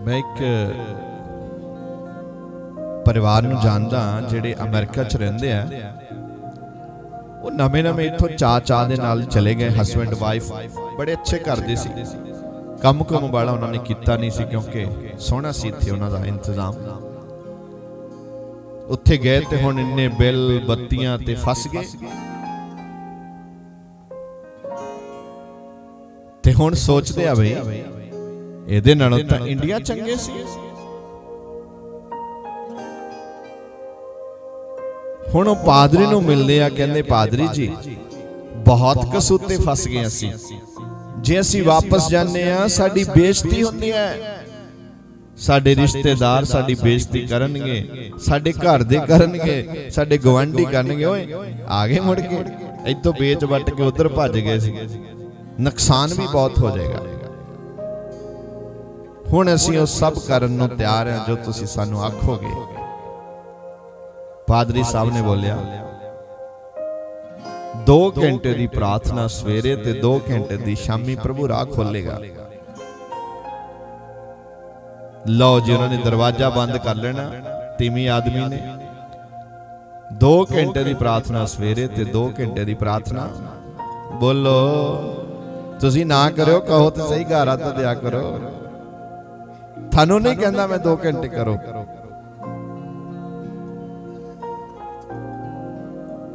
ਮੈਂ ਇੱਕ ਪਰਿਵਾਰ ਨੂੰ ਜਾਣਦਾ ਜਿਹੜੇ ਅਮਰੀਕਾ 'ਚ ਰਹਿੰਦੇ ਆ। ਉਹ ਨਵੇਂ ਨਵੇਂ ਇੱਥੋਂ ਚਾ ਚਾ ਦੇ ਨਾਲ ਚਲੇ ਗਏ ਹਸਬੰਡ ਵਾਈਫ ਬੜੇ ਅੱਛੇ ਕਰਦੇ ਸੀ। ਕੰਮ ਕੁਮ ਵਾਲਾ ਉਹਨਾਂ ਨੇ ਕੀਤਾ ਨਹੀਂ ਸੀ, ਕਿਉਂਕਿ ਸੋਹਣਾ ਸੀ ਇੱਥੇ ਉਹਨਾਂ ਦਾ ਇੰਤਜ਼ਾਮ। ਉੱਥੇ ਗਏ ਤੇ ਹੁਣ ਇੰਨੇ ਬਿੱਲ, ਬੱਤੀਆਂ ਤੇ ਫਸ ਗਏ। ਤੇ ਹੁਣ ਸੋਚਦੇ ਆ ਬਈ ਇਹਦੇ ਨਾਲੋਂ ਤਾਂ ਇੰਡੀਆ ਚੰਗੇ ਸੀ। ਹੁਣ ਉਹ ਪਾਦਰੀ ਨੂੰ ਮਿਲਦੇ ਆ ਕਹਿੰਦੇ ਪਾਦਰੀ ਜੀ ਬਹੁਤ ਕਸੂਤੇ ਫਸ ਗਏ ਅਸੀਂ। ਜੇ ਅਸੀਂ ਵਾਪਸ ਜਾਂਦੇ ਆ ਸਾਡੀ ਬੇਇੱਜ਼ਤੀ ਹੁੰਦੀ ਹੈ। ਸਾਡੇ ਰਿਸ਼ਤੇਦਾਰ ਸਾਡੀ ਬੇਇੱਜ਼ਤੀ ਕਰਨਗੇ ਸਾਡੇ ਘਰ ਦੇ ਕਰਨਗੇ ਸਾਡੇ ਗਵਾਂਢੀ ਕਰਨਗੇ ਓਏ ਆ ਗਏ ਮੁੜ ਕੇ। ਇੱਥੋਂ ਵੇਚ ਵੱਟ ਕੇ ਉਧਰ ਭੱਜ ਗਏ ਸੀ। ਨੁਕਸਾਨ ਵੀ ਬਹੁਤ ਹੋ ਜਾਏਗਾ। ਹੁਣ ਅਸੀਂ ਉਹ ਸਭ ਕਰਨ ਨੂੰ ਤਿਆਰ ਹਾਂ ਜੋ ਤੁਸੀਂ ਸਾਨੂੰ ਆਖੋਗੇ। ਪਾਦਰੀ ਸਾਹਿਬ ਨੇ ਬੋਲਿਆ 2 ਘੰਟੇ ਦੀ ਪ੍ਰਾਰਥਨਾ ਸਵੇਰੇ ਤੇ 2 ਘੰਟੇ ਦੀ ਸ਼ਾਮੀ ਪ੍ਰਭੂ ਰਾਹ ਖੋਲੇਗਾ ਲਓ ਜੀ, ਉਹਨਾਂ ਨੇ ਦਰਵਾਜ਼ਾ ਬੰਦ ਕਰ ਲੈਣਾ, ਤੀਵੀਂ ਆਦਮੀ ਨੇ। 2 ਘੰਟੇ ਦੀ ਪ੍ਰਾਰਥਨਾ ਸਵੇਰੇ ਤੇ 2 ਘੰਟੇ ਦੀ ਪ੍ਰਾਰਥਨਾ। ਬੋਲੋ, ਤੁਸੀਂ ਨਾ ਕਰਿਓ, ਕਹੋ ਤੇ ਸਹੀ ਘਰ ਆ ਤਾਂ ਦਿਆ ਕਰੋ। ਤੁਹਾਨੂੰ ਨਹੀਂ ਕਹਿੰਦਾ ਮੈਂ 2 ਘੰਟੇ ਕਰੋ।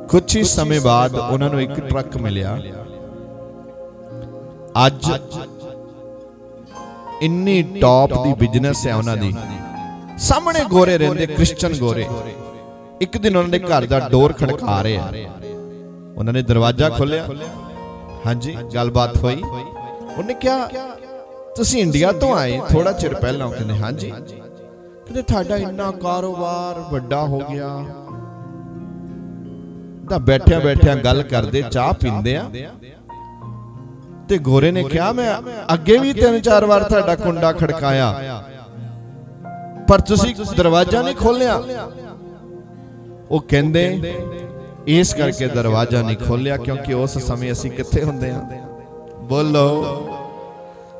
ਕੁਝ ਹੀ ਸਮੇਂ ਬਾਅਦ ਉਹਨਾਂ ਨੂੰ ਇੱਕ ਟਰੱਕ ਮਿਲਿਆ। ਅੱਜ ਇੰਨੀ ਟੌਪ ਦੀ ਬਿਜ਼ਨਸ ਹੈ ਉਹਨਾਂ ਦੀ। ਸਾਹਮਣੇ ਗੋਰੇ ਰਹਿੰਦੇ ਕ੍ਰਿਸਚੀਅਨ ਗੋਰੇ। ਇੱਕ ਦਿਨ ਉਹਨਾਂ ਦੇ ਘਰ ਦਾ ਡੋਰ ਖੜਕਾ ਰਹੇ। ਉਹਨਾਂ ਨੇ ਦਰਵਾਜ਼ਾ ਖੋਲ੍ਹਿਆ। ਹਾਂਜੀ ਗੱਲਬਾਤ ਹੋਈ। ਉਹਨੇ ਕਿਹਾ ਤੁਸੀਂ ਇੰਡੀਆ ਤੋਂ ਆਏ ਥੋੜਾ ਚਿਰ ਪਹਿਲਾਂ ਕਹਿੰਦੇ ਹਾਂਜੀ। ਕਹਿੰਦੇ ਤੁਹਾਡਾ ਇੰਨਾ ਕਾਰੋਬਾਰ ਵੱਡਾ ਹੋ ਗਿਆ ਤਾਂ ਬੈਠਿਆਂ ਬੈਠਿਆਂ ਗੱਲ ਕਰਦੇ ਚਾਹ ਪੀਂਦੇ ਆ। ਤੇ ਗੋਰੇ ਨੇ ਕਿਹਾ ਮੈਂ ਅੱਗੇ ਵੀ ਤਿੰਨ ਚਾਰ ਵਾਰ ਤੁਹਾਡਾ ਕੁੰਡਾ ਖੜਕਾਇਆ। ਪਰ ਤੁਸੀਂ ਦਰਵਾਜ਼ਾ ਨਹੀਂ ਖੋਲਿਆ ਉਹ ਕਹਿੰਦੇ ਇਸ ਕਰਕੇ ਦਰਵਾਜ਼ਾ ਨਹੀਂ ਖੋਲਿਆ ਕਿਉਂਕਿ ਉਸ ਸਮੇਂ ਅਸੀਂ ਕਿੱਥੇ ਹੁੰਦੇ ਆ ਬੋਲੋ।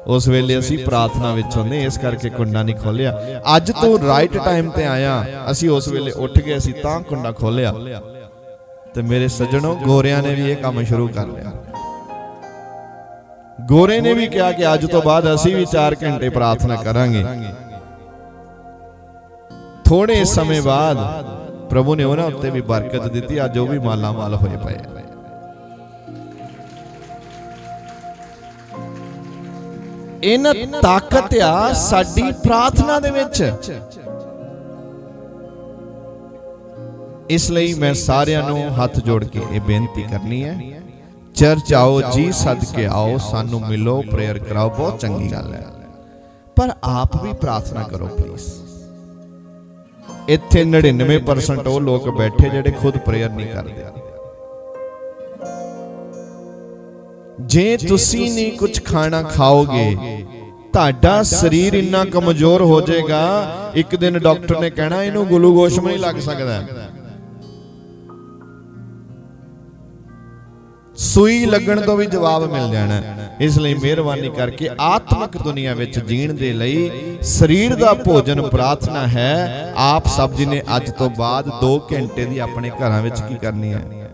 ਉਸ ਵੇਲੇ ਅਸੀਂ ਪ੍ਰਾਰਥਨਾ ਵਿੱਚ ਹੁੰਦੇ ਇਸ ਕਰਕੇ ਕੁੰਡਾ ਨਹੀਂ ਖੋਲਿਆ ਅੱਜ ਤੂੰ ਰਾਈਟ ਟਾਈਮ ਤੇ ਆਇਆ ਅਸੀਂ ਉਸ ਵੇਲੇ ਉੱਠ ਗਏ ਅਸੀਂ ਤਾਂ ਕੁੰਡਾ ਖੋਲਿਆ ਤੇ ਮੇਰੇ ਸੱਜਣੋ ਗੋਰਿਆਂ ਨੇ ਵੀ ਇਹ ਕੰਮ ਸ਼ੁਰੂ ਕਰ ਲਿਆ। ਗੋਰੇ ਨੇ ਵੀ ਕਿਹਾ ਕਿ ਅੱਜ ਤੋਂ ਬਾਅਦ ਅਸੀਂ ਵੀ 4 ਘੰਟੇ ਪ੍ਰਾਰਥਨਾ ਕਰਾਂਗੇ। ਥੋੜੇ ਸਮੇਂ ਬਾਅਦ ਪ੍ਰਭੂ ਨੇ ਉਹਨਾਂ ਉੱਤੇ ਵੀ ਬਰਕਤ ਦਿੱਤੀ ਅੱਜ ਉਹ ਵੀ ਮਾਲਾ ਮਾਲ ਹੋਏ ਪਏ ਇਹਨਾਂ ਤਾਕਤ ਆ ਸਾਡੀ ਪ੍ਰਾਰਥਨਾ ਦੇ ਵਿੱਚ। ਇਸ ਲਈ ਮੈਂ ਸਾਰਿਆਂ ਨੂੰ ਹੱਥ ਜੋੜ ਕੇ ਇਹ ਬੇਨਤੀ ਕਰਨੀ ਹੈ, ਚਰਚ ਆਓ, ਜੀ ਸਦਕੇ ਆਓ, ਸਾਨੂੰ ਮਿਲੋ, ਪ੍ਰੇਅਰ ਕਰਾਓ, ਬਹੁਤ ਚੰਗੀ ਗੱਲ ਹੈ। ਪਰ ਆਪ ਵੀ ਪ੍ਰਾਰਥਨਾ ਕਰੋ ਪਲੀਜ਼ ਇੱਥੇ 99% ਉਹ ਲੋਕ ਬੈਠੇ ਜਿਹੜੇ ਖੁਦ ਪ੍ਰੇਅਰ ਨਹੀਂ ਕਰਦੇ। ਜੇ ਤੁਸੀਂ ਨਹੀਂ ਕੁਝ ਖਾਣਾ ਖਾਓਗੇ, ਤੁਹਾਡਾ ਸਰੀਰ ਇੰਨਾ ਕਮਜ਼ੋਰ ਹੋ ਜਾਏਗਾ, ਇੱਕ ਦਿਨ ਡਾਕਟਰ ਨੇ ਕਹਿਣਾ, ਇਹਨੂੰ ਗਲੂਕੋਸ਼ ਨਹੀਂ ਲੱਗ ਸਕਦਾ। ਸੂਈ ਲੱਗਣ ਤੋਂ ਵੀ ਜਵਾਬ ਮਿਲ ਜਾਣਾ। ਇਸ ਲਈ ਮਿਹਰਬਾਨੀ ਕਰਕੇ ਆਤਮਿਕ ਦੁਨੀਆ ਵਿੱਚ ਜੀਣ ਦੇ ਲਈ ਸਰੀਰ ਦਾ ਭੋਜਨ ਪ੍ਰਾਰਥਨਾ ਹੈ। ਆਪ ਸਭ ਜੀ ਨੇ ਅੱਜ ਤੋਂ ਬਾਅਦ 2 ਘੰਟੇ ਦੀ ਆਪਣੇ ਘਰਾਂ ਵਿੱਚ ਕੀ ਕਰਨੀ ਹੈ?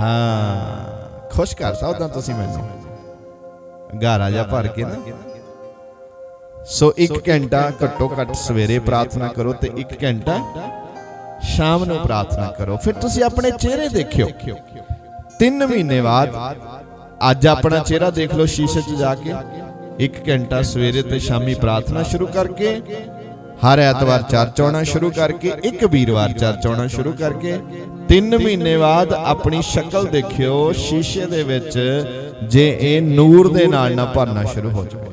ਹਾਂ। ਖੁਸ਼ ਕਰਤਾ ਉਦਾਂ ਤੁਸੀਂ ਮੈਨੂੰ। ਗਾਰਾ ਜਾ ਭਰ ਕੇ ਨਾ। ਸੋ 1 ਘੰਟਾ ਘੱਟੋ ਘੱਟ ਸਵੇਰੇ ਪ੍ਰਾਰਥਨਾ ਕਰੋ ਤੇ 1 ਘੰਟਾ ਸ਼ਾਮ ਨੂੰ ਪ੍ਰਾਰਥਨਾ ਕਰੋ। ਫਿਰ ਤੁਸੀਂ ਆਪਣੇ ਚਿਹਰੇ ਦੇਖਿਓ। 3 ਮਹੀਨੇ ਬਾਅਦ ਅੱਜ ਆਪਣਾ ਚਿਹਰਾ ਦੇਖ ਲਓ ਸ਼ੀਸ਼ੇ 'ਚ ਜਾ ਕੇ। 1 ਘੰਟਾ ਸਵੇਰੇ ਤੇ ਸ਼ਾਮੀ ਪ੍ਰਾਰਥਨਾ ਸ਼ੁਰੂ ਕਰਕੇ ਹਰ ਐਤਵਾਰ ਚਰਚ ਆਉਣਾ ਸ਼ੁਰੂ ਕਰਕੇ ਇੱਕ ਵੀਰਵਾਰ ਚਰਚ ਆਉਣਾ ਸ਼ੁਰੂ ਕਰਕੇ 3 ਮਹੀਨੇ ਬਾਅਦ ਆਪਣੀ ਸ਼ਕਲ ਦੇਖਿਓ, ਸ਼ੀਸ਼ੇ ਦੇ ਵਿੱਚ ਜੇ ਇਹ ਨੂਰ ਦੇ ਨਾਲ ਨਾ ਭਰਨਾ ਸ਼ੁਰੂ ਹੋ ਜਾਵੇ।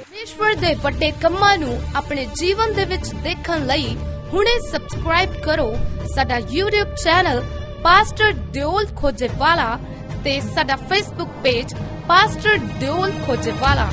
ਪਰਮੇਸ਼ਵਰ ਦੇ ਵੱਡੇ ਕੰਮਾਂ ਨੂੰ ਆਪਣੇ ਜੀਵਨ ਦੇ ਵਿੱਚ ਦੇਖਣ ਲਈ ਹੁਣੇ ਸਬਸਕ੍ਰਾਈਬ ਕਰੋ ਸਾਡਾ YouTube channel pastor Deol Khojewala ਤੇ ਸਾਡਾ Facebook page pastor Deol Khojewala